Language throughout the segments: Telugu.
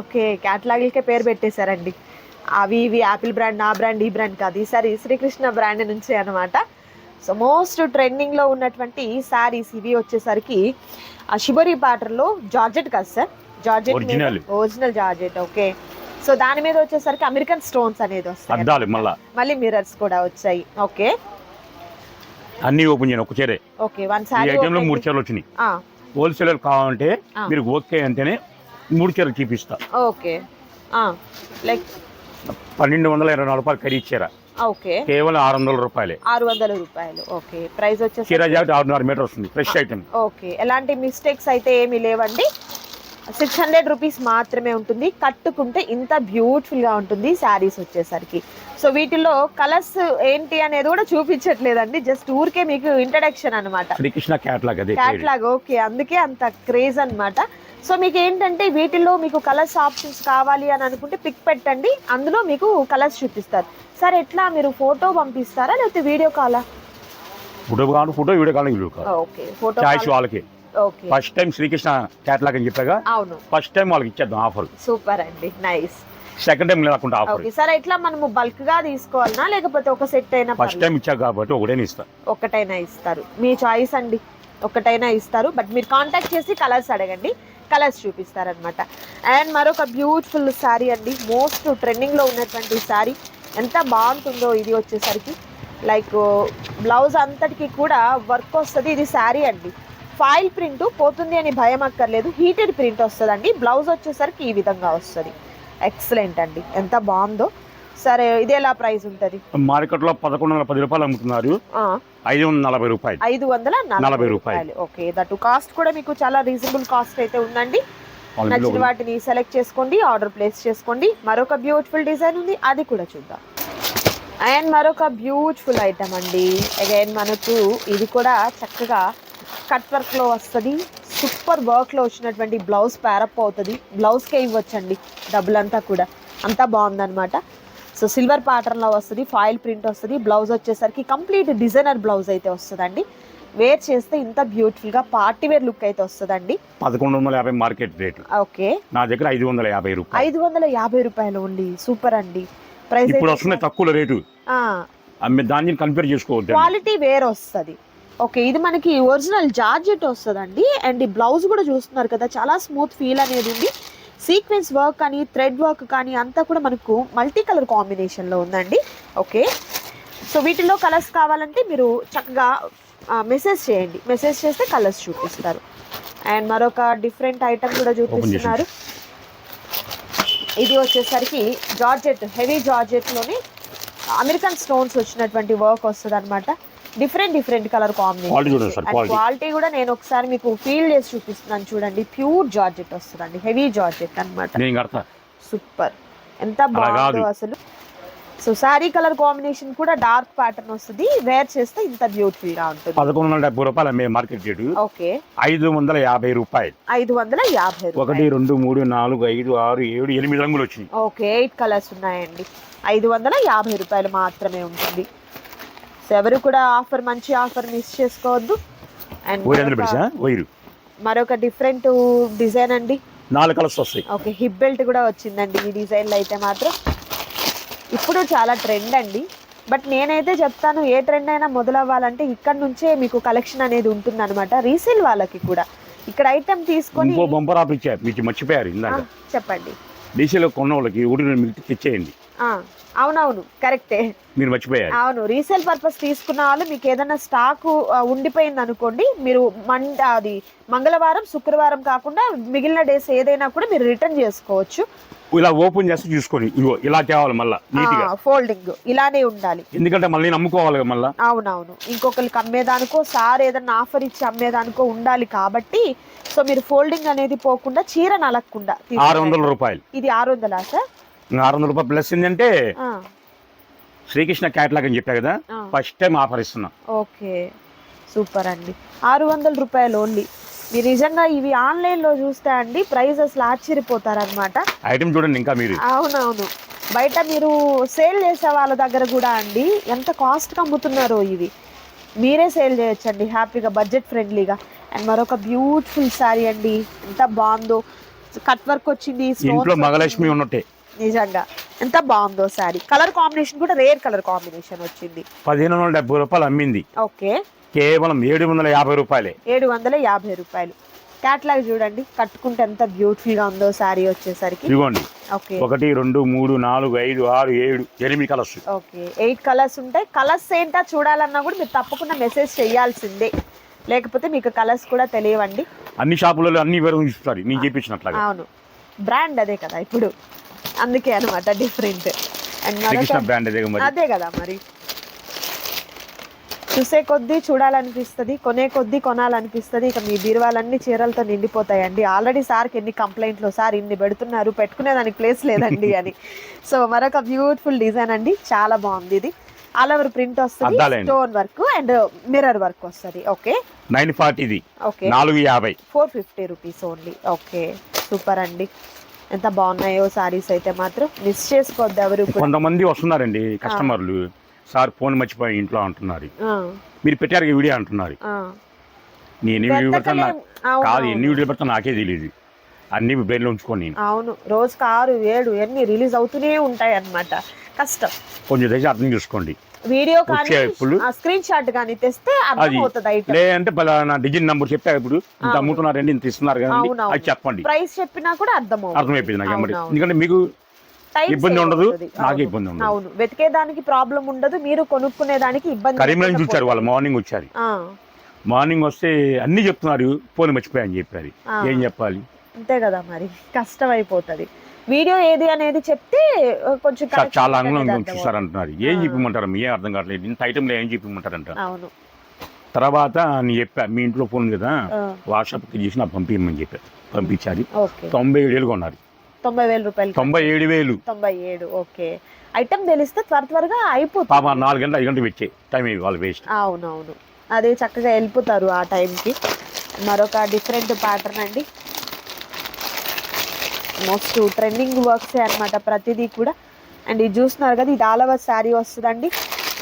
ఓకే క్యాటలాగ్లకే పేరు పెట్టేశారండి. అవి ఇవి యాపిల్ బ్రాండ్ ఆ బ్రాండ్ ఈ బ్రాండ్ కాదు. ఈసారి శ్రీకృష్ణ బ్రాండ్ నుంచి అనమాట సో మోస్ట్ ట్రెండింగ్లో ఉన్నటువంటి శారీస్ ఇవి వచ్చేసరికి ఆ షిబరి ప్యాటర్న్లో జార్జెట్ కాదు sir. Georgette. Original. Georgette okay. So దాని మీద వచ్చేసరికి అమెరికన్ స్టోన్స్ అనేది వస్తాయి మళ్ళా. మిరర్స్ కూడా వచ్చాయి. ఓకే. అన్ని ఓపెన్ చేయను ఒక చీరే ఓకే వన్ ఐటెంలో మూడు చీరలు వచ్చినాయి. హోల్సేలర్ కావాలంటే. మీరు ఓకే అంటేనే మూడు చీరలు చూపిస్తా. ఓకే. లైక్ పన్నెండు వందల ఇరవై నాలుగు రూపాయలు ఖరీదు చీర. ఓకే. కేవలం ఆరు వందల రూపాయలే. ఆరు వందల రూపాయలు. ఓకే. ప్రైస్ వచ్చేసి చీర జాకెట్ ఆరున్నర మీటర్ వస్తుంది. Fresh item okay. ఎలాంటి మిస్టేక్స్ అయితే ఏమీ లేవండి. సిక్స్ హండ్రెడ్ రూపీస్ మాత్రమే ఉంటుంది. కట్టుకుంటే ఇంత బ్యూటిఫుల్గా ఉంటుంది శారీస్ వచ్చేసరికి. సో వీటిలో కలర్స్ ఏంటి అనేది కూడా చూపించట్లేదండి. జస్ట్ ఊరికే మీకు ఇంట్రడక్షన్ అనమాట శ్రీకృష్ణ క్యాటలాగ్ అదే పేరు. Catalogue okay. అందుకే అంత క్రేజ్ అన్నమాట. సో మీకు ఏంటంటే వీటిల్లో మీకు కలర్స్ ఆప్షన్స్ కావాలి అని అనుకుంటే పిక్ పెట్టండి. అందులో మీకు కలర్స్ చూపిస్తారు. సార్ ఎట్లా? మీరు ఫోటో పంపిస్తారా? లేకపోతే వీడియో కాలా? ఫోటో కావాలి ఫోటో వీడియో కావాలి వీడియో కావాలి. ఓకే ఫోటో చాయిస్ వాళ్ళకి. Okay. First time Srikrishna catalogue అని చెప్పాగా. అవును. ఫస్ట్ టైం వాళ్ళకి ఇచ్చేద్దాం ఆఫర్. సూపర్ అండి. నైస్. సెకండ్ టైం లేకుండా ఆఫర్. ఓకే సార్ ఎట్లా? మనము బల్క్గా తీసుకోవాలనా? లేకపోతే ఒక సెట్ అయినా ఫస్ట్ టైం ఇచ్చా కాబట్టి ఒకటే ఇస్తా ఒకటైనా ఇస్తారు. మీ చాయిస్ అండి. ఒకటైనా ఇస్తారు. బట్ మీరు కాంటాక్ట్ చేసి కలర్స్ అడగండి. కలర్స్ చూపిస్తారనమాట అండ్ మరొక బ్యూటిఫుల్ శారీ అండి. మోస్ట్ ట్రెండింగ్లో ఉన్నటువంటి శారీ ఎంత బాగుంటుందో ఇది వచ్చేసరికి. లైక్ బ్లౌజ్ అంతటికి కూడా వర్క్ వస్తుంది. ఇది శారీ అండి. ఫాయిల్ ప్రింట్ పోతుంది అని భయం అక్కర్లేదు. హీటెడ్ ప్రింట్ వస్తుందండి. బ్లౌజ్ వచ్చేసరికి ఈ విధంగా వస్తుంది. ఎక్సలెంట్ అండి. ఎంత బాగుందో. సరే ఇది ఎలా ప్రైస్ ఉంటుంది? మార్కెట్లో పదకొండు వందల పది రూపాయలు అమ్ముతున్నారు. ఐదు వందల నలభై రూపాయలు. ఐదు వందల నలభై రూపాయలు. ఓకే దట్ కాస్ట్ కూడా మీకు చాలా రీజనబుల్ కాస్ట్ అయితే ఉందండి. నచ్చిన వాటిని సెలెక్ట్ చేసుకోండి ఆర్డర్ ప్లేస్ చేసుకోండి. మరొక బ్యూటిఫుల్ డిజైన్ ఉంది అది కూడా చూద్దాం. అండ్ మరొక బ్యూటిఫుల్ ఐటమ్ అండి. అగైన్ మనకు ఇది కూడా చక్కగా కట్ వర్క్లో వస్తుంది. సూపర్ వర్క్లో వచ్చినటువంటి బ్లౌజ్ ప్యారప్ అవుతుంది. బ్లౌజ్కే ఇవ్వచ్చండి డబ్బులు అంతా కూడా. అంతా బాగుందన్నమాట. సో సిల్వర్ ప్యాటర్న్లో వస్తుంది ఫాయిల్ ప్రింట్ వస్తుంది బ్లౌజ్ వచ్చేసరికి కంప్లీట్ డిజైనర్ బ్లౌజ్ అయితే వస్తుందండి. వేర్ చేస్తే ఇంత బ్యూటిఫుల్గా పార్టీ వేర్ లుక్ అయితే వస్తుందండి. పదకొండు వందల యాభై మార్కెట్ రేట్. ఓకే. నా దగ్గర ఐదు వందల యాభై రూపాయలు. ఐదు వందల యాభై రూపాయలు ఉండి సూపర్ అండి. ప్రైస్ ఇప్పుడు వస్తున్నాయి తక్కువ రేటు. దాన్ని కంపేర్ చేసుకోవద్దు క్వాలిటీ వేరే వస్తుంది. ఓకే ఇది మనకి ఒరిజినల్ జార్జెట్ వస్తుందండి. అండ్ ఈ బ్లౌజ్ కూడా చూస్తున్నారు కదా చాలా స్మూత్ ఫీల్ అనేది ఉంది. సీక్వెన్స్ వర్క్ కానీ థ్రెడ్ వర్క్ కానీ అంతా కూడా మనకు మల్టీ కలర్ కాంబినేషన్లో ఉందండి. ఓకే. సో వీటిలో కలర్స్ కావాలంటే మీరు చక్కగా మెసేజ్ చేయండి. మెసేజ్ చేస్తే కలర్స్ చూపిస్తారు. అండ్ మరొక డిఫరెంట్ ఐటమ్ కూడా చూపిస్తున్నారు. ఇది వచ్చేసరికి జార్జెట్ హెవీ జార్జెట్లోనే అమెరికన్ స్టోన్స్ వచ్చినటువంటి వర్క్ వస్తుంది అనమాట different different colour combination. Quality కూడా నేను ఒకసారి మీకు ఫీల్ చేసి చూపిస్తున్నాను చూడండి. ప్యూర్ జార్జెట్ వస్తుందండి. హెవీ జార్జెట్ కడతా. సూపర్ ఎంత బాగుందో. అసలు. సో శారీ కలర్ కాంబినేషన్ కూడా డార్క్ ప్యాటర్న్ వస్తుంది. వేర్ చేస్తే ఇంత బ్యూటిఫుల్గా ఉంటుంది. పదకొండు వందల డెబ్బై రూపాయలు అమ్మే మార్కెట్ రేటు. ఓకే. ఐదు వందల యాభై రూపాయలు. ఐదు వందల యాభై ఒకటి రెండు మూడు నాలుగు ఐదు ఆరు ఏడు ఎనిమిది రంగులు వచ్చినాయి. ఓకే ఎయిట్ కలర్స్ ఉన్నాయండి. ఐదు వందల యాభై రూపాయలు మాత్రమే ఉంటుంది. సో ఎవరు కూడా ఆఫర్ మంచి ఆఫర్ మిస్ చేసుకోవద్దు. అండ్ మరొక డిఫరెంట్ డిజైన్ అండి. నాలుగు కలర్స్ వస్తాయి. ఓకే హిప్ బెల్ట్ కూడా వచ్చిందండి ఈ డిజైన్లో అయితే మాత్రం. ఇప్పుడు చాలా ట్రెండ్ అండి. బట్ నేనైతే చెప్తాను ఏ ట్రెండ్ అయినా మొదలవ్వాలంటే ఇక్కడ నుంచే మీకు కలెక్షన్ అనేది ఉంటుంది అనమాట రీసేల్ వాళ్ళకి కూడా. ఇక్కడ ఐటెం తీసుకొని ఇంకో బంపర్ ఆఫర్ ఇచ్చారు మీకు మర్చిపోయారు చెప్పండి. డీసీలో కొన్న వాళ్ళకి మిల్క్ తెచ్చేయండి. అవునవును కరెక్టే. మీరు మర్చిపోయారు. అవును రీసేల్ పర్పస్ తీసుకున్న వాళ్ళు మీకు ఏదైనా స్టాక్ ఉండిపోయింది అనుకోండి మీరు మన్ అది మంగళవారం శుక్రవారం కాకుండా మిగిలిన డేస్ ఏదైనా కూడా మీరు రిటర్న్ చేసుకోవచ్చు. ఇలా ఓపెన్ చేస్తే చూసుకొని ఇగో ఇలా తేవాలి మళ్ళా నీట్గా. ఫోల్డింగ్ ఇలానే ఉండాలి. ఎందుకంటే మళ్ళీ కదా మళ్ళా. అవునవును ఇంకొకరికి అమ్మేదానికో సార్ ఏదన్నా ఆఫర్ ఇచ్చి అమ్మేదానికో ఉండాలి కాబట్టి సో మీరు ఫోల్డింగ్ అనేది పోకుండా చీర నలగకుండా ఆరు. వందల రూపాయలు. ఇది ఆరు వందలా సార్? ఆరు వందల రూపాయలు ప్లస్ ఏంటంటే శ్రీకృష్ణ క్యాట్లాగ్ అని చెప్పా కదా. ఫస్ట్ టైం ఆఫర్ ఇస్తున్నా. ఓకే సూపర్ అండి. ఆరు వందల రూపాయలు ఓన్లీ మీరు నిజంగా ఇవి ఆన్లైన్లో చూస్తే అండి ప్రైస్ అసలు ఆశ్చర్యపోతారనమాట ఐటమ్ చూడండి ఇంకా మీరు. అవునవును. బయట మీరు సేల్ చేసే వాళ్ళ దగ్గర కూడా అండి ఎంత కాస్ట్కి అమ్ముతున్నారో ఇవి. మీరే సేల్ చేయొచ్చండి హ్యాపీగా బడ్జెట్ ఫ్రెండ్లీగా అండ్ మరొక బ్యూటిఫుల్ శారీ అండి ఎంత బాగుందో. కట్ వర్క్ వచ్చింది ఇంట్లో. మగలక్ష్మి ఉన్నట్టే. నిజంగా. ఎంత బాగుందో శారీ. కలర్ కాంబినేషన్ కూడా రేర్ కలర్ కాంబినేషన్ వచ్చింది. పదిహేను వందల డెబ్బై రూపాయలు అమ్మింది. ఓకే. కేవలం ఏడు వందల యాభై రూపాయలే. ఏడు వందల యాభై రూపాయలు. క్యాట్లాగ్ చూడండి కట్టుకుంటే ఎంత బ్యూటిఫుల్గా ఉందో శారీ వచ్చేసరికి. ఇదిగోండి. ఓకే. ఒకటి రెండు మూడు నాలుగు ఐదు ఆరు ఏడు ఎనిమిది కలర్స్ ఓకే. ఎయిట్ కలర్స్ ఉంటాయి. కలర్స్ ఏంటా చూడాలన్నా కూడా మీరు తప్పకుండా మెసేజ్ చేయాల్సిందే. లేకపోతే మీకు కలర్స్ కూడా తెలియవండి. అన్ని షాపులలో అన్ని వేరు చూస్తారు నేను చెప్పించినట్లాగా అవును. బ్రాండ్ అదే కదా ఇప్పుడు. అందుకే అనమాట డిఫరెంట్ అండ్ అదే కదా మరి. చూసే కొద్దీ చూడాలనిపిస్తుంది కొనే కొద్దీ కొనాలనిపిస్తుంది ఇక మీ బీరువాలన్నీ చీరలతో నిండిపోతాయండి. ఆల్రెడీ సార్కి ఎన్ని కంప్లైంట్లు సార్ ఇన్ని పెడుతున్నారు పెట్టుకునేదానికి ప్లేస్ లేదండి అని. సో మరొక బ్యూటిఫుల్ డిజైన్ అండి. చాలా బాగుంది ఇది. ఆల్ ఓవర్ ప్రింట్ వస్తుంది. Stone work and mirror work వస్తుంది. ఓకే నైన్ ఫార్టీది ఓకే నాలుగు యాభై. Four fifty rupees only okay super అండి. ఎంత బాగున్నాయో సారీస్ అయితే మాత్రం మిస్ చేసుకోవద్దు ఎవరు కొంతమంది వస్తున్నారండి కస్టమర్లు. సార్ ఫోన్ మర్చిపోయి ఇంట్లో అంటున్నారు. మీరు పెట్టారు వీడియో? అంటున్నారు. నేను. వీడియో పెడతాను కాదు ఎన్ని. వీడియో పెడతాను నాకే తెలియదు అన్ని బ్రెయిన్లో ఉంచుకొని నేను. అవును రోజుకి ఆరు ఏడు ఎన్ని రిలీజ్ అవుతూనే ఉంటాయి అన్నమాట కష్టం. కొంచెం దయచేసి అర్థం చేసుకోండి. వీడియో కానీ? స్క్రీన్ షాట్ కానీ తెస్తే అర్థమవుతుంది లేదంటే పలానా డిజిన్ నంబర్ చెప్పా ఇప్పుడు ఇంత అవును. అమ్ముతున్నారండి ఇంత ఇస్తున్నారు అవును, అది చెప్పండి ప్రైస్ చెప్పినా కూడా అర్థమవుతుంది అర్థమైపోయింది నాకు అవును. ఎందుకంటే మీకు ఇబ్బంది ఉండదు. నాకు. ఇబ్బంది ఉండదు. అవును వెతికే దానికి ప్రాబ్లం ఉండదు మీరు కొనుక్కునే దానికి ఇబ్బంది కరీంనగర్ చూచారు వాళ్ళు. మార్నింగ్ వచ్చారు మార్నింగ్ వస్తే అన్ని చెప్తున్నారు ఫోన్ మర్చిపోయా అని చెప్పారు. ఏం చెప్పాలి అంతే కదా మరి కష్టం అయిపోతుంది వీడియో ఏది అనేది చెప్తే కొంచెం చాలా అనేది ఆంగ్లం అర్థమవుతుంది. చూసారు అంటున్నారు ఏం. చెప్పమంటారు? మీ అర్థం కావట్లేదు. ఇంత ఐటెంలో ఏం చెప్పమంటారంట. అవును. తర్వాత నేను చెప్పా మీ ఇంట్లో ఫోన్ కదా ఆ, వాట్సాప్కి చేసి నాకు పంపించమని చెప్పారు పంపించారు ఓకే. తొంభై ఏడు వేలు కొన్నారు తొంభై వేల రూపాయలు తొంభై ఏడు వేలు. తొంభై ఏడు ఓకే. ఐటమ్ తెలిస్తే త్వర త్వరగా పాప అయిపోతుంది నాలుగు గంటలు ఐదు గంటలు పెట్టే టైం వాళ్ళు వేస్ట్ అవునవును. అదే చక్కగా వెళ్ళిపోతారు ఆ టైంకి. మరొక డిఫరెంట్ ప్యాటర్న్ అండి. మోస్ట్ ట్రెండింగ్ వర్క్సే అన్నమాట ప్రతిదీ కూడా. అండ్ ఇది చూస్తున్నారు కదా ఇది ఆల్ ఓవర్ శారీ వస్తుందండి.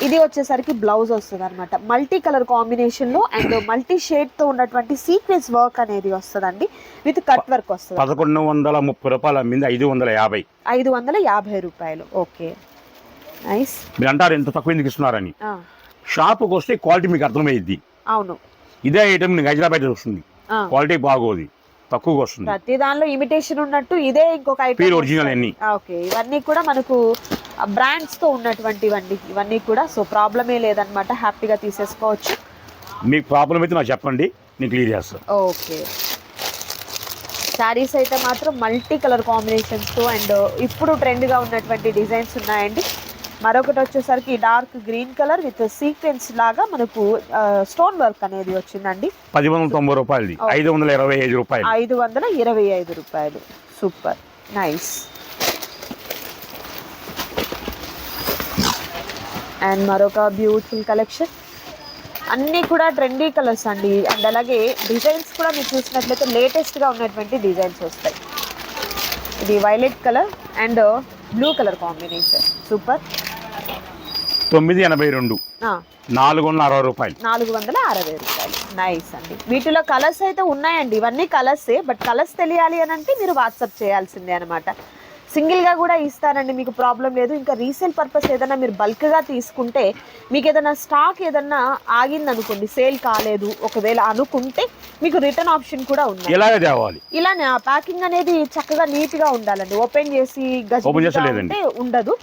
ఇది వచ్చేసరికి బ్లౌజ్ వస్తుంది అనమాట మల్టీ కలర్ కాంబినేషన్లో అండ్ మల్టీ షేడ్తో ఉన్నటువంటి సీక్వెన్స్ వర్క్ అనేది వస్తుందండి. విత్ కట్ వర్క్ వస్తుంది. పదకొండు వందల ముప్పై రూపాయలు అమ్మింది ఐదు వందల యాభై. ఐదు వందల యాభై రూపాయలు. ఓకే. నైస్ మీరు అంటారు ఎంత తక్కువ ఎందుకు ఇస్తున్నారని. షాపుకి వస్తే క్వాలిటీ మీకు అర్థమైద్ది అవును. ఇదే ఐటమ్ హైదరాబాద్ వస్తుంది. క్వాలిటీ బాగోదు. తక్కువగా వస్తుంది. ప్రతి దానిలో ఇమిటేషన్ ఉన్నట్టు ఇదే ఇంకొక ఐటమ్ original అన్ని. ఓకే ఇవన్నీ కూడా మనకు బ్రాండ్స్తో ఉన్నటువంటివండి ఇవన్నీ కూడా సో ప్రాబ్లమే లేదనమాట హ్యాపీగా తీసేసుకోవచ్చు. మీకు ప్రాబ్లం అయితే నాకు చెప్పండి. నేను క్లియర్ చేస్తాను ఓకే శారీస్ అయితే మాత్రం మల్టీ కలర్ కాంబినేషన్స్తో అండ్ ఇప్పుడు ట్రెండ్గా ఉన్నటువంటి డిజైన్స్ ఉన్నాయండి. మరొకటి వచ్చేసరికి dark green colour with sequence లాగా మనకు స్టోన్ వర్క్ అనేది వచ్చిందండి. పది వందల తొంభై రూపాయలది. ఓకే. ఐదు వందల ఇరవై ఐదు రూపాయలు. ఐదు వందల ఇరవై ఐదు రూపాయలు. సూపర్. నైస్. అండ్ మరొక బ్యూటిఫుల్ కలెక్షన్. అన్నీ కూడా ట్రెండీ కలర్స్ అండి. అండ్ అలాగే డిజైన్స్ కూడా మీరు చూసినట్లయితే లేటెస్ట్గా ఉన్నటువంటి డిజైన్స్ వస్తాయి. ఇది violet colour and blue colour combination. Super. తొమ్మిది ఎనభై రెండు. నాలుగు వందల అరవై రూపాయలు. నాలుగు వందల అరవై రూపాయలు. నైస్ అండి. వీటిలో కలర్స్ అయితే ఉన్నాయండి. ఇవన్నీ కలర్సే బట్ కలర్స్ తెలియాలి అని అంటే మీరు వాట్సాప్ చేయాల్సిందే అనమాట సింగిల్గా కూడా ఇస్తారండి మీకు ప్రాబ్లం లేదు. ఇంకా రీసేల్ పర్పస్ ఏదైనా మీరు బల్క్గా తీసుకుంటే మీకు ఏదైనా స్టాక్ ఏదైనా ఆగిందనుకోండి సేల్ కాలేదు ఒకవేళ అనుకుంటే మీకు రిటర్న్ ఆప్షన్ కూడా ఉంది ఇలాగే తేవాలి. ఇలానే ఆ ప్యాకింగ్ అనేది చక్కగా నీట్గా ఉండాలండి. ఓపెన్ చేసి. ఉంటే ఉండదు.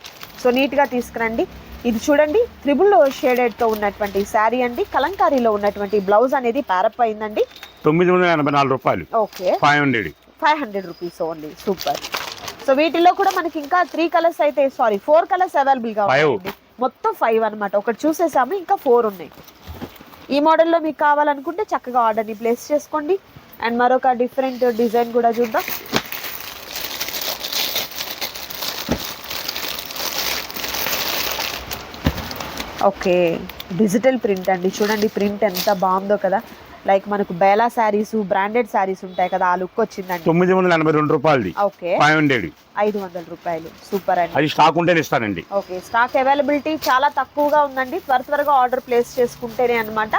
సో నీట్గా తీసుకురండి. ఇది చూడండి త్రిబుల్ షేడెడ్తో ఉన్నటువంటి శారీ అండి. కలంకారీలో ఉన్నటువంటి బ్లౌజ్ అనేది ప్యారప్ అయిందండి తొమ్మిది వందల ఎనభై నాలుగు రూపాయలు. Okay. Five hundred five hundred rupees only super so వీటిలో కూడా మనకి ఇంకా త్రీ కలర్స్ అయితే సారీ ఫోర్ కలర్స్ అవైలబుల్గా. ఉన్నాయండి. మొత్తం ఫైవ్ అన్నమాట. ఒకటి చూసేసాము ఇంకా ఫోర్ ఉన్నాయి. ఈ మోడల్లో మీకు కావాలనుకుంటే చక్కగా ఆర్డర్ని ప్లేస్ చేసుకోండి. అండ్ మరొక డిఫరెంట్ డిజైన్ కూడా చూద్దాం. ఓకే. డిజిటల్ ప్రింట్ అండి. చూడండి ప్రింట్ ఎంత బాగుందో కదా. లైక్ మనకు బేలా శారీస్ బ్రాండెడ్ శారీస్ ఉంటాయి కదా ఆ లుక్ వచ్చిందండి. తొమ్మిది వందల ఎనభై రెండు రూపాయలది. ఓకే. ఫైవ్ హండ్రెడ్ ఐదు వందల రూపాయలు. సూపర్ అండి. అది స్టాక్ ఉంటేనే ఇస్తానండి. ఓకే. స్టాక్ అవైలబిలిటీ చాలా తక్కువగా ఉందండి. త్వర త్వరగా ఆర్డర్ ప్లేస్ చేసుకుంటేనే అన్నమాట.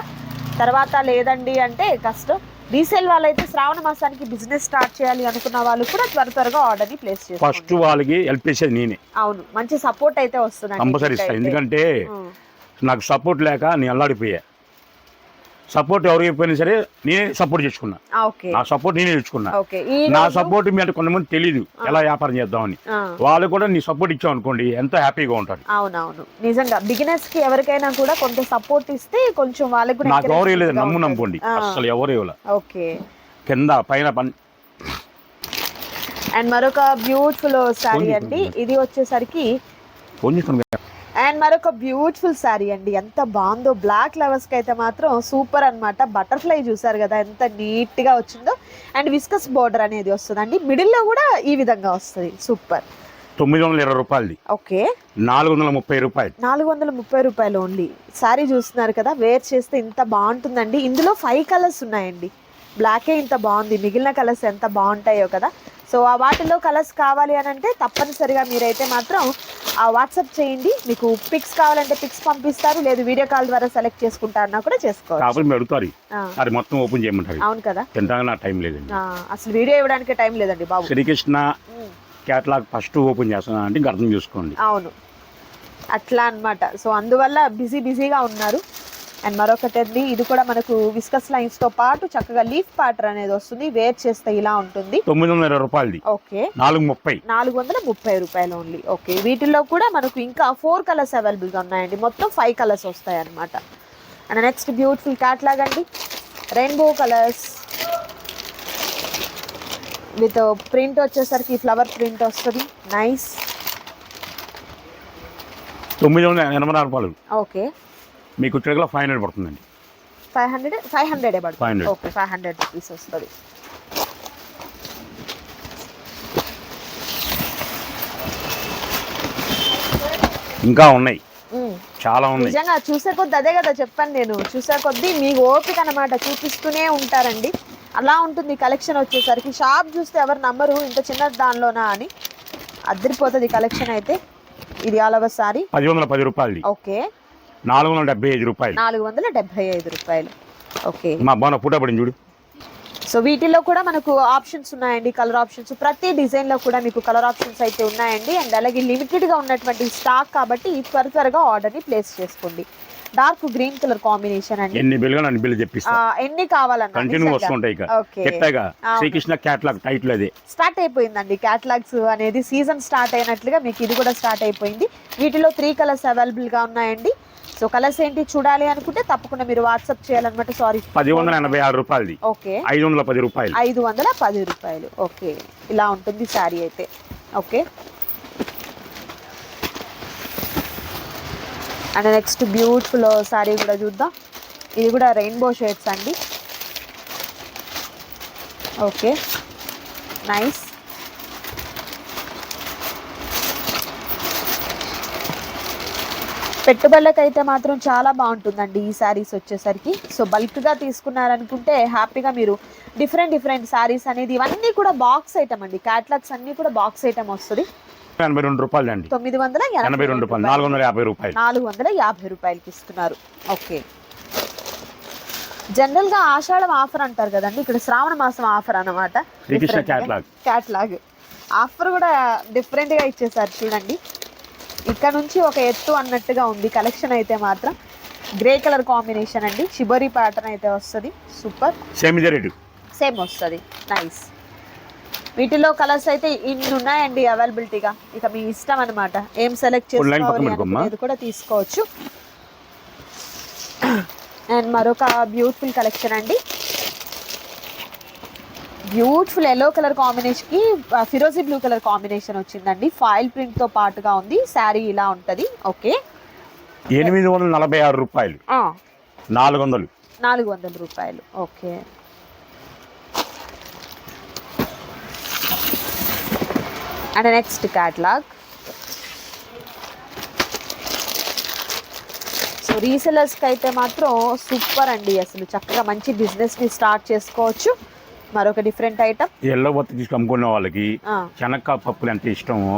తర్వాత లేదండి అంటే కష్టం. రీసేల్ వాళ్ళైతే శ్రావణ మాసానికి బిజినెస్ స్టార్ట్ చేయాలి అనుకున్న వాళ్ళు కూడా త్వర త్వరగా ఆర్డర్ని ప్లేస్ ఫస్ట్ చేసుకోండి. వాళ్ళకి హెల్ప్ చేసేది నేనే. అవును. మంచి సపోర్ట్ అయితే వస్తుంది కంపల్సరీ ఎందుకంటే నాకు సపోర్ట్ లేక నేను అల్లాడిపోయా. సపోర్ట్ ఎవరు అయిపోయినా సరే నేనే సపోర్ట్ చేసుకున్నా. నా సపోర్ట్ నేనే తెచ్చుకున్నా నా సపోర్ట్ మీ అంటే కొంతమంది తెలియదు ఎలా వ్యాపారం చేద్దామని. వాళ్ళు కూడా నీ సపోర్ట్ ఇచ్చావు అనుకోండి ఎంతో హ్యాపీగా ఉంటారు. అవునవును. నిజంగా బిగినర్స్కి ఎవరికైనా కూడా కొంత సపోర్ట్ ఇస్తే కొంచెం వాళ్ళకి నాకు ఎవరు ఇవ్వలేదు నమ్ము. నమ్ముకోండి. అసలు ఎవరు ఇవ్వలే. ఓకే. కింద పైన పని అండ్ మరొక బ్యూటిఫుల్ ఉంది, అండి. ఇది వచ్చేసరికి అండ్ మరొక బ్యూటిఫుల్ శారీ అండి. ఎంత బాగుందో బ్లాక్ లవర్స్కి అయితే మాత్రం సూపర్ అన్నమాట. బటర్ఫ్లై చూసారు కదా ఎంత నీట్గా వచ్చిందో. అండ్ విస్కస్ బోర్డర్ అనేది వస్తుందండి. మిడిల్లో కూడా ఈ విధంగా వస్తుంది. సూపర్. తొమ్మిది వందల ఇరవై రూపాయలది. ఓకే. నాలుగు వందల ముప్పై రూపాయలు. నాలుగు వందల ముప్పై రూపాయలు ఓన్లీ శారీ చూస్తున్నారు కదా వేర్ చేస్తే ఇంత బాగుంటుందండి. ఇందులో ఫైవ్ కలర్స్ ఉన్నాయండి. బ్లాకే ఇంత బాగుంది మిగిలిన కలర్స్ ఎంత బాగుంటాయో కదా. సో ఆ వాటిలో కలర్స్ కావాలి అని అంటే తప్పనిసరిగా మీరైతే మాత్రం ఆ వాట్సాప్ చేయండి. మీకు పిక్స్ కావాలంటే పిక్స్ పంపిస్తారు లేదు వీడియో కాల్ ద్వారా సెలెక్ట్ చేసుకుంటారన్నా కూడా అడుగుతారు. ఆ, అది మొత్తం ఓపెన్ చేయమంటారు. అవును కదా. నా టైం లేదండి. అసలు వీడియో ఇవ్వడానికి టైం లేదండి బాబు. Srikrishna um. Catalogue first open చేస్తున్నా అంటే ఇంకా అర్థం చేసుకోండి. అవును. అట్లా అన్నమాట. సో అందువల్ల బిజీ బిజీగా ఉన్నారు. అండ్ మరొకటి అండి ఇది కూడా మనకు విస్కస్ లైన్స్తో పాటు చక్కగా లీఫ్ ప్యాటర్ అనేది వస్తుంది. వేర్ చేస్తే ఇలా ఉంటుంది. తొమ్మిది వందల ఇరవై రూపాయలది. ఓకే నాలుగు ముప్పై నాలుగు వందల ముప్పై రూపాయలు ఓన్లీ ఓకే వీటిల్లో కూడా మనకు ఇంకా ఫోర్ కలర్స్ అవైలబుల్గా ఉన్నాయండి. మొత్తం ఫైవ్ కలర్స్ వస్తాయి అన్నమాట అండ్ నెక్స్ట్ బ్యూటిఫుల్ క్యాట్లాగ్ అండి. రెయిన్బో కలర్స్ విత్ ప్రింట్ వచ్చేసరికి ఫ్లవర్ ప్రింట్ వస్తుంది. నైస్ తొమ్మిది వందల ఎనభై నాలుగు రూపాయలు. ఓకే మీకు ఫైవ్ హండ్రెడ్ పడుతుందండి. Five hundred? ఫైవ్ హండ్రెడ్ పడుతుంది. 500. ఓకే ఫైవ్ హండ్రెడ్ రూపీస్ వస్తుంది. ఇంకా ఉన్నాయి. చాలా ఉన్నాయి. నిజంగా చూసే కొద్ది అదే కదా చెప్పాను నేను. చూసే కొద్దీ మీకు ఓపిక అనమాట చూపిస్తూనే ఉంటారండి. అలా ఉంటుంది కలెక్షన్ వచ్చేసరికి. షాప్ చూస్తే ఎవరు నమ్మరు ఇంత చిన్న దానిలోనా అని. అద్దరిపోతుంది కలెక్షన్ అయితే. ఇది ఆలవ సారీ పది వందల పది రూపాయలది. ఓకే. నాలుగు వందల డెబ్బై ఐదు రూపాయలు. నాలుగు వందల డెబ్బై ఐదు రూపాయలు. ఓకే. మా బాగా ఫోటో పడింది చూడు. సో వీటిలో కూడా మనకు ఆప్షన్స్ ఉన్నాయండి కలర్ ఆప్షన్స్. ప్రతి డిజైన్లో కూడా మీకు కలర్ ఆప్షన్స్ అయితే ఉన్నాయండి. అండ్ అలాగే లిమిటెడ్గా ఉన్నటువంటి స్టాక్ కాబట్టి త్వర త్వరగా ఆర్డర్ని ప్లేస్ చేసుకోండి. డార్క్ గ్రీన్ కలర్ కాంబినేషన్ అండి. ఎన్ని బిల్లుగా నన్ను బిల్లు ఆ, చెప్పిస్తా ఎన్ని కావాలన్నా కంటిన్యూ. వస్తుంటాయి ఇక. శ్రీకృష్ణ క్యాటలాగ్ టైటిల్ అదే. స్టార్ట్ అయిపోయిందండి. క్యాటలాగ్స్ అనేది సీజన్ స్టార్ట్ అయినట్లుగా మీకు ఇది కూడా స్టార్ట్ అయిపోయింది. వీటిలో త్రీ కలర్స్ అవైలబుల్గా ఉన్నాయండి. సో కలర్స్ ఏంటి చూడాలి అనుకుంటే తప్పకుండా మీరు వాట్సాప్ చేయాలన్నమాట. సారీ పది వందల ఎనభై ఆరు రూపాయలది. ఓకే. ఐదు వందల పది రూపాయలు. ఐదు వందల పది రూపాయలు. ఓకే. ఇలా ఉంటుంది శారీ అయితే. Okay. And next beautiful sari కూడా చూద్దాం. ఇది కూడా రెయిన్బో షేడ్స్ అండి. ఓకే. నైస్ పెట్టుబడులకైతే మాత్రం చాలా బాగుంటుందండి ఈ శారీస్ వచ్చేసరికి. సో బల్క్గా తీసుకున్నారనుకుంటే హ్యాపీగా మీరు డిఫరెంట్ డిఫరెంట్ శారీస్ అనేది ఇవన్నీ కూడా బాక్స్ ఐటమ్ అండి. క్యాట్లాగ్స్ అన్నీ కూడా బాక్స్ ఐటమ్ వస్తుంది. ఎనభై రెండు రూపాయలు అండి. తొమ్మిది వందల ఎనభై రెండు రూపాయలు. నాలుగు వందల యాభై రూపాయలు. నాలుగు వందల యాభై రూపాయలకి ఇస్తున్నారు. ఓకే. జనరల్గా ఆషాఢం ఆఫర్ అంటారు కదండి. ఇక్కడ శ్రావణ మాసం ఆఫర్ క్యాటలాగ్ క్యాట్లాగ్ ఆఫర్ కూడా డిఫరెంట్గా ఇచ్చేసారు చూడండి. ఇక్కడ నుంచి ఒక ఎత్తు అన్నట్టుగా ఉంది. కలెక్షన్ అయితే మాత్రం గ్రే కలర్ కాంబినేషన్ అండి. షిబరి ప్యాటర్న్ అయితే వస్తుంది. సూపర్ సేమ్ సేమ్ వస్తుంది. నైస్ వీటిలో కలర్స్ అయితే ఇన్ని ఉన్నాయండి అవైలబిలిటీగా ఇక మీ ఇష్టం అన్నమాట. ఏం సెలెక్ట్ చేసుకోవాలి కూడా తీసుకోవచ్చు. అండ్ మరొక బ్యూటిఫుల్ కలెక్షన్ అండి. బ్యూటిఫుల్ ఎల్లో కలర్ కాంబినేషన్కి ఆ, ఫిరోజీ బ్లూ కలర్ కాంబినేషన్ వచ్చిందండి. ఫాయిల్ ప్రింట్తో పాటుగా ఉంది. శారీ ఇలా ఉంటది. ఓకే. ఎనిమిది వందల నలభై ఆరు రూపాయలు. నాలుగు వందలు. నాలుగు వందల రూపాయలు. Okay. And next catalogue. So రీసెలర్స్కి అయితే మాత్రం సూపర్ అండి. అసలు చక్కగా మంచి బిజినెస్ని స్టార్ట్ చేసుకోవచ్చు. మరొక డిఫరెంట్ ఐటమ్ ఎల్లో బొత్త తీసుకు అమ్ముకునే వాళ్ళకి శనక్కాయ పప్పులు ఎంత ఇష్టమో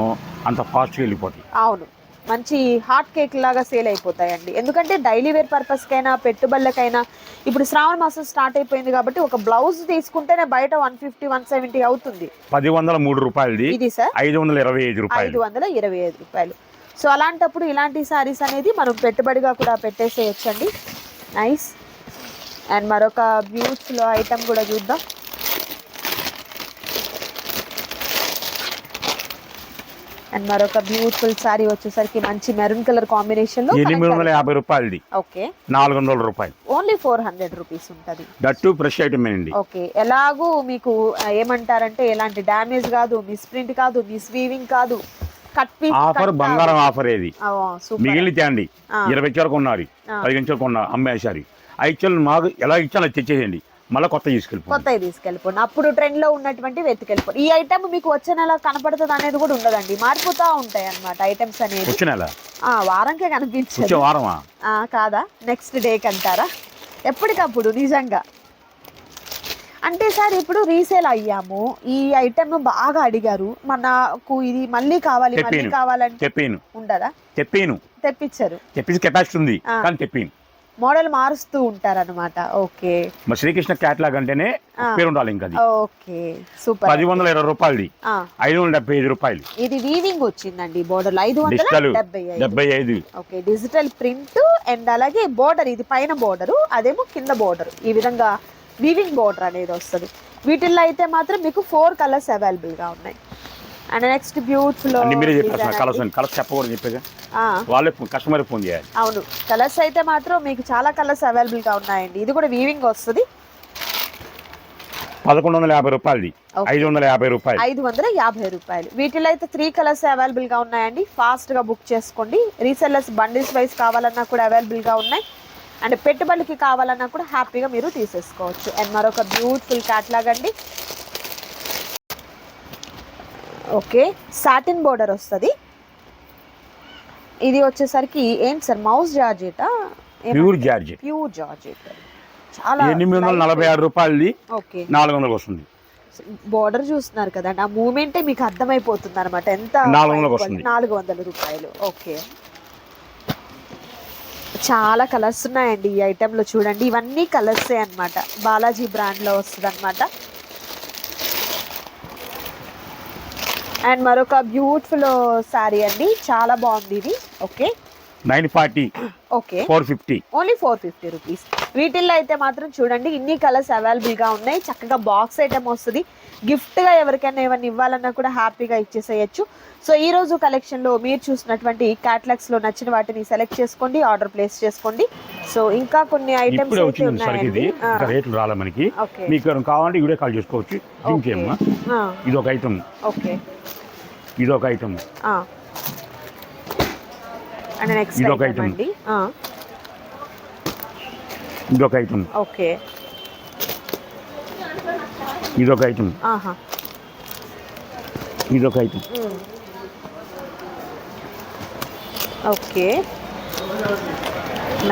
అంత ఫాస్ట్గా వెళ్ళిపోతాయి. అవును. మంచి హాట్ కేక్ లాగా సేల్ అయిపోతాయండి. ఎందుకంటే డైలీ వేర్ పర్పస్కైనా పెట్టుబడులకైనా ఇప్పుడు శ్రావణ మాసం స్టార్ట్ అయిపోయింది కాబట్టి ఒక బ్లౌజ్ తీసుకుంటేనే బయట వన్ ఫిఫ్టీ వన్ సెవెంటీ అవుతుంది. పది వందల మూడు రూపాయలది. ఇది సార్? ఐదు వందల ఇరవై ఐదు ఐదు రూపాయలు. వందల ఇరవై ఐదు రూపాయలు. సో అలాంటప్పుడు ఇలాంటి సారీస్ అనేది మనం పెట్టుబడిగా కూడా పెట్టేసేయచ్చండి. నైస్ అండ్ మరొక బ్యూటిఫుల్ ఐటమ్ కూడా చూద్దాం. అండ్ మరొక బ్యూటిఫుల్ సారీ వచ్చేసరికి మంచి మెరూన్ కలర్ కాంబినేషన్లో ఎనిమిది వందల యాభై రూపాయలది. ఓకే నాలుగు వందల రూపాయలు. ఓన్లీ ఫోర్ హండ్రెడ్ రూపీస్ ఉంటుంది. దట్టు ఫ్రెష్ ఐటమ్ అండి. ఓకే ఎలాగూ మీకు ఏమంటారంటే ఎలాంటి డ్యామేజ్ కాదు మిస్ ప్రింట్ కాదు మిస్ వీవింగ్ కాదు. కట్ పీస్ ఆఫర్ బంగారం ఆఫర్ ఏది? మిగిలితే అండి. ఇరవై చీరకు ఉన్నారు చీరకు ఉన్నారు అమ్మేసారి ఐదు చీరలు మాకు ఎలా ఇచ్చాలో తెచ్చేయండి మళ్ళీ కొత్త తీసుకెళ్ళిపో కొత్తవి తీసుకెళ్ళిపోండి. అప్పుడు ట్రెండ్లో ఉన్నటువంటి వెతికెళ్ళిపోండి. ఈ ఐటమ్ మీకు వచ్చే నెల కనపడుతుంది అనేది కూడా ఉండదండి. మారిపోతా ఉంటాయి అన్నమాట ఐటమ్స్ అనేది. వచ్చే నెల? ఆ వారంకే వచ్చే కనిపించదు వారమా? ఆ, కాదా? నెక్స్ట్ డేకి అంటారా? ఎప్పటికప్పుడు నిజంగా. అంటే సార్ ఇప్పుడు రీసేల్ అయ్యాము. ఈ ఐటమ్ బాగా అడిగారు. మనకు ఇది మళ్ళీ కావాలి మళ్ళీ చెప్పాను. కావాలంటే తెప్పేను ఉండదా? తెప్పేను తెప్పించరు. తెప్పించి కెపాసిటీ ఉంది. ఆ. కానీ తెప్పేను మోడల్ మారుస్తూ ఉంటారన్నమాట. ఓకే. శ్రీకృష్ణ క్యాట్లాగ్ అంటేనే. పేరు ఉండాలి ఇంకా ఓకే. సూపర్. పది వందల ఇరవై రూపాయలది. ఐదు వందల డెబ్బై ఐదు రూపాయలు. ఇది వీవింగ్ వచ్చిందండి బోర్డర్ ఐదు వందల డెబ్బై ఐదు. డెబ్బై ఐదు. ఓకే. డిజిటల్ ప్రింట్ అండ్ అలాగే బోర్డర్ ఇది పైన బోర్డర్ అదేమో కింద బోర్డర్ ఈ విధంగా వీవింగ్ బోర్డర్ అనేది వస్తుంది. వీటిల్లో అయితే మాత్రం మీకు ఫోర్ కలర్స్ అవైలబుల్గా ఉన్నాయి. అండ్ నెక్స్ట్ బ్యూటిఫుల్ అన్ని మీరే చెప్పారు కలర్స్ కలర్స్ చెప్పకూడదు చెప్పేది. వాళ్ళే కస్టమర్ ఫోన్ చేయాలి. అవును. కలర్స్ అయితే మాత్రం మీకు చాలా కలర్స్ అవైలబుల్గా ఉన్నాయండి. ఇది కూడా వీవింగ్ వస్తుంది. పదకొండు వందల యాభై రూపాయలది. ఐదు వందల యాభై రూపాయలు. ఐదు వందల యాభై రూపాయలు. వీటిలో అయితే త్రీ కలర్స్ అవైలబుల్గా ఉన్నాయండి. ఫాస్ట్గా బుక్ చేసుకోండి. రీసెల్లర్స్ బండిల్స్ వైస్ కావాలన్నా కూడా అవైలబుల్గా ఉన్నాయి. అండ్ పెట్టుబడికి కావాలన్నా కూడా హ్యాపీగా మీరు తీసేసుకోవచ్చు. అండ్ మరొక బ్యూటిఫుల్ క్యాట్లాగ్ అండి. ఓకే సాటిన్ బోర్డర్ వస్తుంది. ఇది వచ్చేసరికి ఏంటి సార్ మౌస్ జార్జెటా ప్యూర్ జార్జెట్ ప్యూర్ జార్జెట్ చాలా ఎనిమిది వందల నలభై ఆరు రూపాయలది ఓకే. నాలుగు వందలకు వస్తుంది బోర్డర్ చూస్తున్నారు కదండి ఆ మూమెంటే మీకు అర్థమైపోతుంది అనమాట ఎంత నాలుగు వందల రూపాయలు. ఓకే. చాలా కలర్స్ ఉన్నాయండి ఈ ఐటెంలో చూడండి. ఇవన్నీ కలర్సే అన్నమాట. బాలాజీ బ్రాండ్లో వస్తుంది అనమాట అండ్ మరొక బ్యూటిఫుల్ శారీ అండి. చాలా బాగుంది ఇది. Okay nine forty. Okay four fifty. Only four fifty rupees వీటిల్లో అయితే మాత్రం చూడండి ఇన్ని కలర్స్ అవైలబుల్గా ఉన్నాయి. చక్కగా బాక్స్ ఐటమ్ వస్తుంది. గిఫ్ట్గా ఎవరికైనా ఏమైనా ఇవ్వాలన్నా కూడా హ్యాపీగా ఇచ్చేసేయచ్చు. సో ఈ రోజు కలెక్షన్లో మీరు చూసినటువంటి క్యాటలాగ్స్లో నచ్చిన వాటిని సెలెక్ట్ చేసుకోండి ఆర్డర్ ప్లేస్ చేసుకోండి. సో ఇంకా కొన్ని ఐటమ్స్ అయితే ఉన్నాయండి. ఇంకా రేట్లు రాలే మనకి. ఓకే మీకు ఎవరైనా కావాలంటే ఇవిడే కాల్ చేసుకోవచ్చు. ఇది ఒక ఐటమ్ ఓకే ఇది ఒక ఐటమ్ అండ్ నెక్స్ట్ ఇది ఒక ఐటమ్. అండి. ఇది ఒక ఐటమ్ ఓకే. ఇది ఒక ఐటమ్ ఆహా. ఇది ఒక ఐటమ్ ఓకే.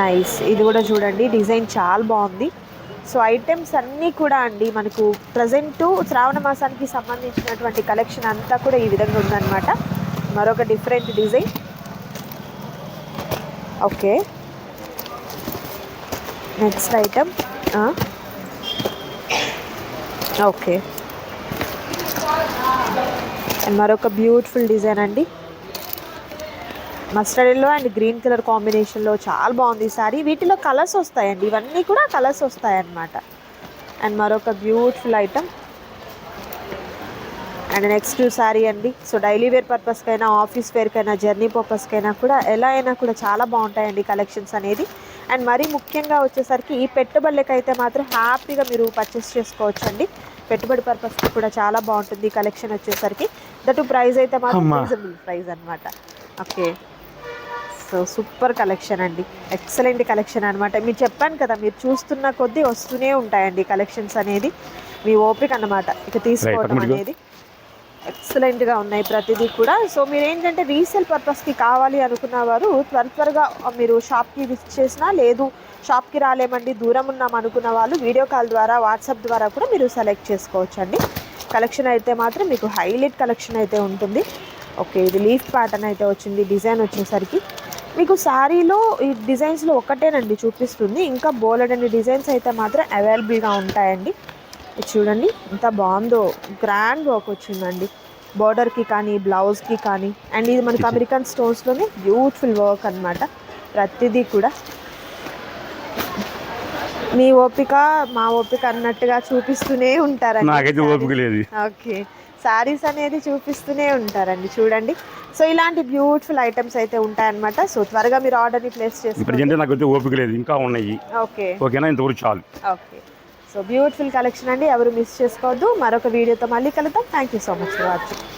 నైస్. ఇది కూడా చూడండి. డిజైన్ చాలా బాగుంది. సో ఐటమ్స్ అన్నీ కూడా అండి మనకు ప్రజెంట్ శ్రావణ మాసానికి సంబంధించినటువంటి కలెక్షన్ అంతా కూడా ఈ విధంగా ఉందన్నమాట. మరొక different design. Okay. Next item. Okay. And మరొక బ్యూటిఫుల్ డిజైన్ అండి. Mustard yellow and green colour కాంబినేషన్లో చాలా బాగుంది ఈ సారీ. వీటిలో కలర్స్ వస్తాయండి. ఇవన్నీ కూడా కలర్స్ వస్తాయన్నమాట. అండ్ మరొక beautiful item. And next sari అండి. సో డైలీ వేర్ పర్పస్కైనా ఆఫీస్ వేర్కైనా జర్నీ పర్పస్కైనా కూడా ఎలా అయినా కూడా చాలా బాగుంటాయండి కలెక్షన్స్ అనేది. అండ్ మరీ ముఖ్యంగా వచ్చేసరికి ఈ పెట్టుబడులకైతే మాత్రం హ్యాపీగా మీరు పర్చేస్ చేసుకోవచ్చండి. పెట్టుబడి పర్పస్కి కూడా చాలా బాగుంటుంది కలెక్షన్ వచ్చేసరికి. దట్ ప్రైస్ అయితే మాత్రం. రీజనబుల్ ప్రైస్ అనమాట ఓకే సో సూపర్ కలెక్షన్ అండి. ఎక్సలెంట్ కలెక్షన్ అనమాట మీరు చెప్పాను కదా మీరు చూస్తున్న కొద్దీ వస్తూనే ఉంటాయండి కలెక్షన్స్ అనేది. మీ ఓపిక అన్నమాట. ఇక తీసుకోవడం అనేది. ఎక్సలెంట్గా ఉన్నాయి ప్రతిదీ కూడా. సో మీరు ఏంటంటే రీసేల్ పర్పస్కి కావాలి అనుకున్న వారు త్వర త్వరగా మీరు షాప్కి విజిట్ చేసినా లేదు షాప్కి రాలేమండి దూరం ఉన్నాం అనుకున్న వాళ్ళు వీడియో కాల్ ద్వారా వాట్సాప్ ద్వారా కూడా మీరు సెలెక్ట్ చేసుకోవచ్చు అండి కలెక్షన్ అయితే మాత్రం మీకు హైలైట్ కలెక్షన్ అయితే ఉంటుంది. ఓకే ఇది లీఫ్ ప్యాటర్న్ అయితే వచ్చింది డిజైన్ వచ్చేసరికి. మీకు శారీలో ఈ డిజైన్స్లో ఒక్కటేనండి చూపిస్తుంది. ఇంకా బోలెడ్ అనే డిజైన్స్ అయితే మాత్రం అవైలబుల్గా ఉంటాయండి. చూడండి ఎంత బాగుందో గ్రాండ్ వర్క్ వచ్చిందండి. బార్డర్కి కానీ బ్లౌజ్కి కానీ అండ్ ఇది మనకి అమెరికన్ స్టోన్స్లోనే బ్యూటిఫుల్ వర్క్ అన్నమాట. ప్రతిదీ కూడా. మీ ఓపిక మా ఓపిక అన్నట్టుగా చూపిస్తూనే ఉంటారండి నాకైతే ఓపిక లేదు. ఓకే శారీస్ అనేది చూపిస్తూనే ఉంటారండి చూడండి. సో ఇలాంటి బ్యూటిఫుల్ ఐటమ్స్ అయితే ఉంటాయన్నమాట. సో త్వరగా మీరు ఆర్డర్ని ప్లేస్ ఏంటంటే నాకైతే ఓపిక లేదు ఇంకా ఉన్నాయి. ఓకే ఓకేనా ఇంతవరకు చాలు. ఓకే సో బ్యూటిఫుల్ కలెక్షన్ అండి. ఎవరు మిస్ చేసుకోవద్దు. మరొక వీడియోతో మళ్ళీ కలుద్దాం. Thank you so much for watching